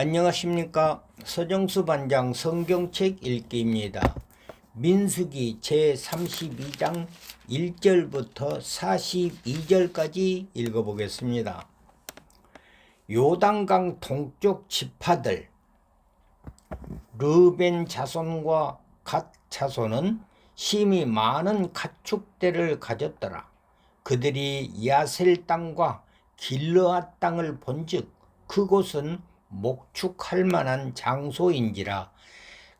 안녕하십니까 서정수 반장 성경책 읽기입니다. 민수기 제32장 1절부터 42절까지 읽어보겠습니다. 요단강 동쪽 지파들 르벤 자손과 갓 자손은 심히 많은 가축대를 가졌더라. 그들이 야셀 땅과 길르앗 땅을 본즉 그곳은 목축할 만한 장소인지라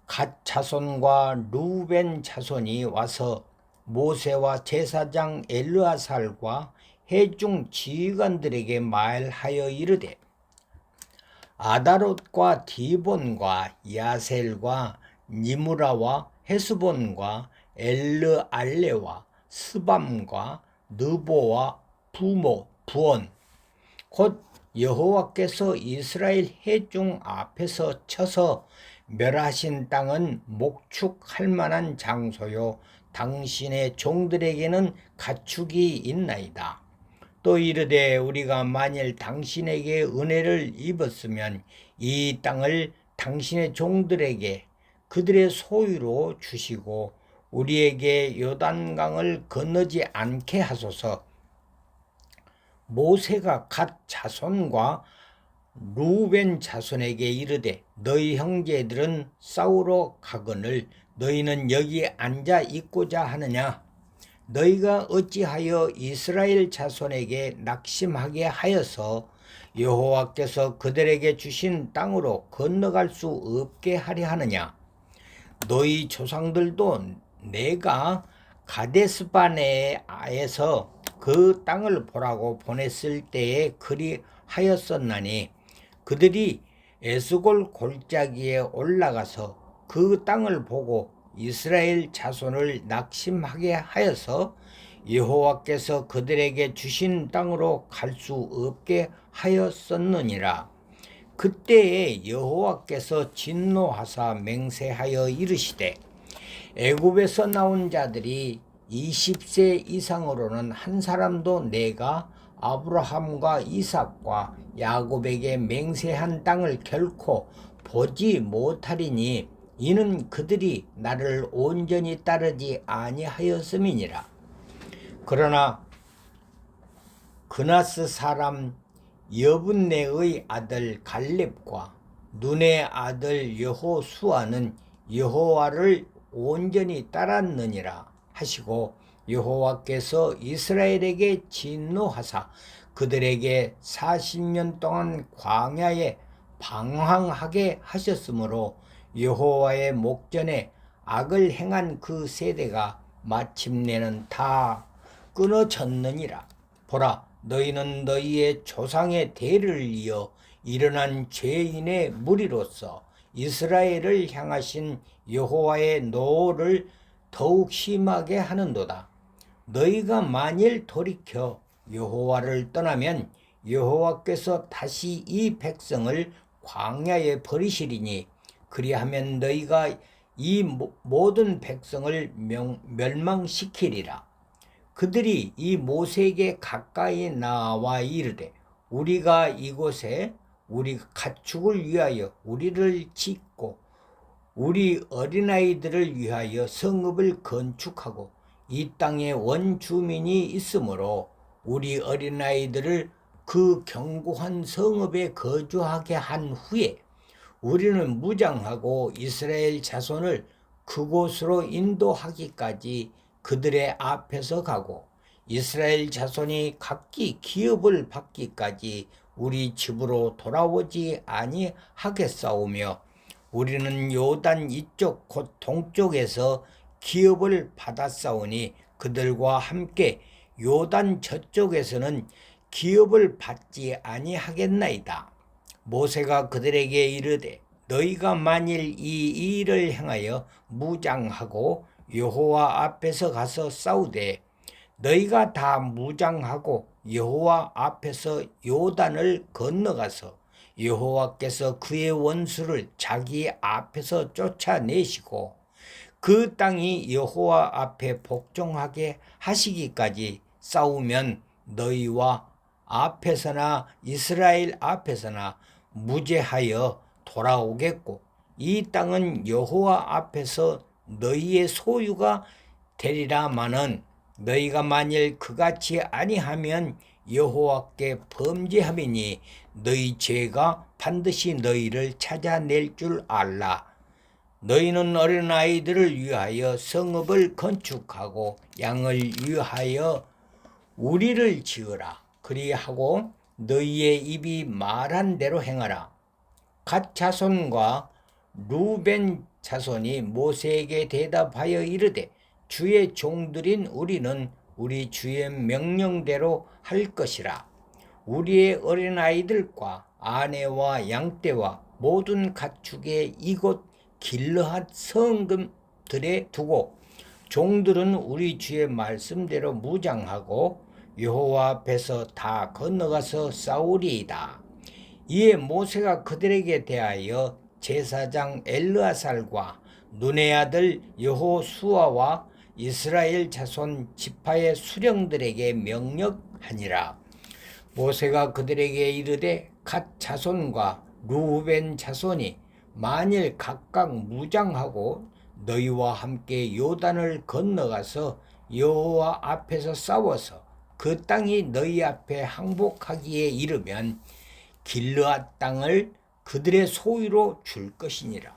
갓 자손과 루벤 자손이 와서 모세와 제사장 엘르아살과 해중 지휘관들에게 말하여 이르되 아다롯과 디본과 야셀과 니무라와 헤스본과 엘르알레와 스밤과 느보와 부모 부온 곧 여호와께서 이스라엘 해중 앞에서 쳐서 멸하신 땅은 목축할 만한 장소요 당신의 종들에게는 가축이 있나이다. 또 이르되 우리가 만일 당신에게 은혜를 입었으면 이 땅을 당신의 종들에게 그들의 소유로 주시고 우리에게 요단강을 건너지 않게 하소서. 모세가 갓 자손과 루벤 자손에게 이르되 너희 형제들은 싸우러 가거늘 너희는 여기 앉아 있고자 하느냐? 너희가 어찌하여 이스라엘 자손에게 낙심하게 하여서 여호와께서 그들에게 주신 땅으로 건너갈 수 없게 하려 하느냐? 너희 조상들도 내가 가데스바네아에서 그 땅을 보라고 보냈을 때에 그리 하였었나니 그들이 에스골 골짜기에 올라가서 그 땅을 보고 이스라엘 자손을 낙심하게 하여서 여호와께서 그들에게 주신 땅으로 갈 수 없게 하였었느니라. 그때에 여호와께서 진노하사 맹세하여 이르시되 애굽에서 나온 자들이 20세 이상으로는 한 사람도 내가 아브라함과 이삭과 야곱에게 맹세한 땅을 결코 보지 못하리니 이는 그들이 나를 온전히 따르지 아니하였음이니라. 그러나 그나스 사람 여분네의 아들 갈렙과 눈의 아들 여호수아는 여호와를 온전히 따랐느니라 하시고 여호와께서 이스라엘에게 진노하사 그들에게 40년 동안 광야에 방황하게 하셨으므로 여호와의 목전에 악을 행한 그 세대가 마침내는 다 끊어졌느니라. 보라, 너희는 너희의 조상의 대를 이어 일어난 죄인의 무리로서 이스라엘을 향하신 여호와의 노를 더욱 심하게 하는도다. 너희가 만일 돌이켜 여호와를 떠나면 여호와께서 다시 이 백성을 광야에 버리시리니 그리하면 너희가 이 모든 백성을 명, 멸망시키리라. 그들이 이 모세에게 가까이 나와 이르되 우리가 이곳에 우리 가축을 위하여 우리를 짓고 우리 어린아이들을 위하여 성읍을 건축하고 이 땅에 원주민이 있으므로 우리 어린아이들을 그 견고한 성읍에 거주하게 한 후에 우리는 무장하고 이스라엘 자손을 그곳으로 인도하기까지 그들의 앞에서 가고 이스라엘 자손이 각기 기업을 받기까지 우리 집으로 돌아오지 아니하겠사오며 우리는 요단 이쪽 곧 동쪽에서 기업을 받았사오니 그들과 함께 요단 저쪽에서는 기업을 받지 아니하겠나이다. 모세가 그들에게 이르되 너희가 만일 이 일을 행하여 무장하고 여호와 앞에서 가서 싸우되 너희가 다 무장하고 여호와 앞에서 요단을 건너가서 여호와께서 그의 원수를 자기 앞에서 쫓아내시고 그 땅이 여호와 앞에 복종하게 하시기까지 싸우면 너희와 앞에서나 이스라엘 앞에서나 무죄하여 돌아오겠고 이 땅은 여호와 앞에서 너희의 소유가 되리라마는 너희가 만일 그같이 아니하면 여호와께 범죄함이니 너희 죄가 반드시 너희를 찾아낼 줄 알라. 너희는 어린 아이들을 위하여 성읍을 건축하고 양을 위하여 우리를 지으라. 그리하고 너희의 입이 말한 대로 행하라. 갓 자손과 루벤 자손이 모세에게 대답하여 이르되 주의 종들인 우리는 우리 주의 명령대로 할 것이라. 우리의 어린 아이들과 아내와 양떼와 모든 가축의 이곳 길르앗 성금들에 두고 종들은 우리 주의 말씀대로 무장하고 여호와 앞에서 다 건너가서 싸우리이다. 이에 모세가 그들에게 대하여 제사장 엘르아살과 눈의 아들 여호수아와 이스라엘 자손 지파의 수령들에게 명령하니라. 모세가 그들에게 이르되 갓 자손과 루벤 자손이 만일 각각 무장하고 너희와 함께 요단을 건너가서 여호와 앞에서 싸워서 그 땅이 너희 앞에 항복하기에 이르면 길르앗 땅을 그들의 소유로 줄 것이니라.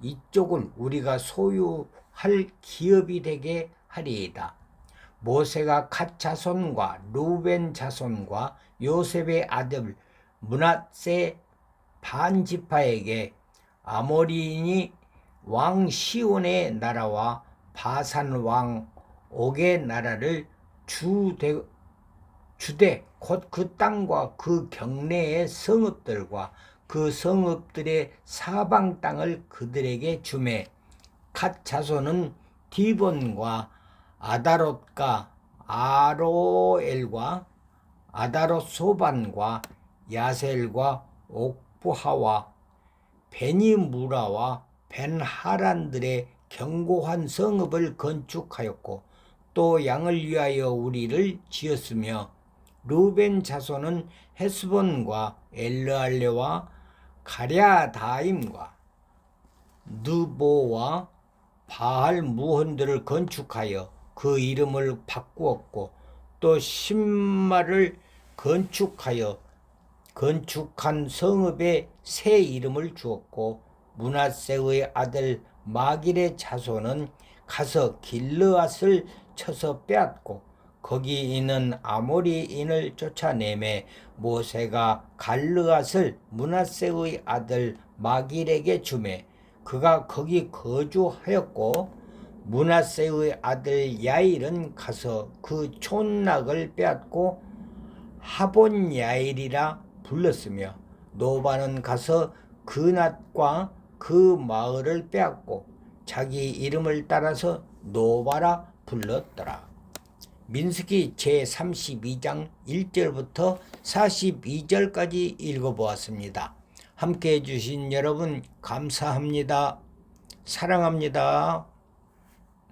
이쪽을 우리가 소유할 기업이 되게 하리이다. 모세가 갓 자손과 루벤 자손과 요셉의 아들 문하세 반지파에게 아모리인이 왕 시온의 나라와 바산 왕 옥의 나라를 주대 주대 곧 그 땅과 그 경내의 성읍들과 그 성읍들의 사방 땅을 그들에게 주매. 갓 자손은 디본과 아다롯과 아로엘과 아다롯 소반과 야셀과 옥부하와 베니무라와 벤하란들의 견고한 성읍을 건축하였고 또 양을 위하여 우리를 지었으며 루벤 자손은 헤스본과 엘르알레와 가랴다임과 느보와 바알 무혼들을 건축하여 그 이름을 바꾸었고 또 신마를 건축하여 건축한 성읍에 새 이름을 주었고 문하세의 아들 마길의 자손은 가서 길르앗을 쳐서 빼앗고 거기 있는 아모리인을 쫓아내매 모세가 갈르앗을 문하세의 아들 마길에게 주매 그가 거기 거주하였고 문하세의 아들 야일은 가서 그 촌락을 빼앗고 하본 야일이라 불렀으며 노바는 가서 그 낫과 그 마을을 빼앗고 자기 이름을 따라서 노바라 불렀더라. 민수기 제32장 1절부터 42절까지 읽어보았습니다. 함께 해주신 여러분 감사합니다. 사랑합니다.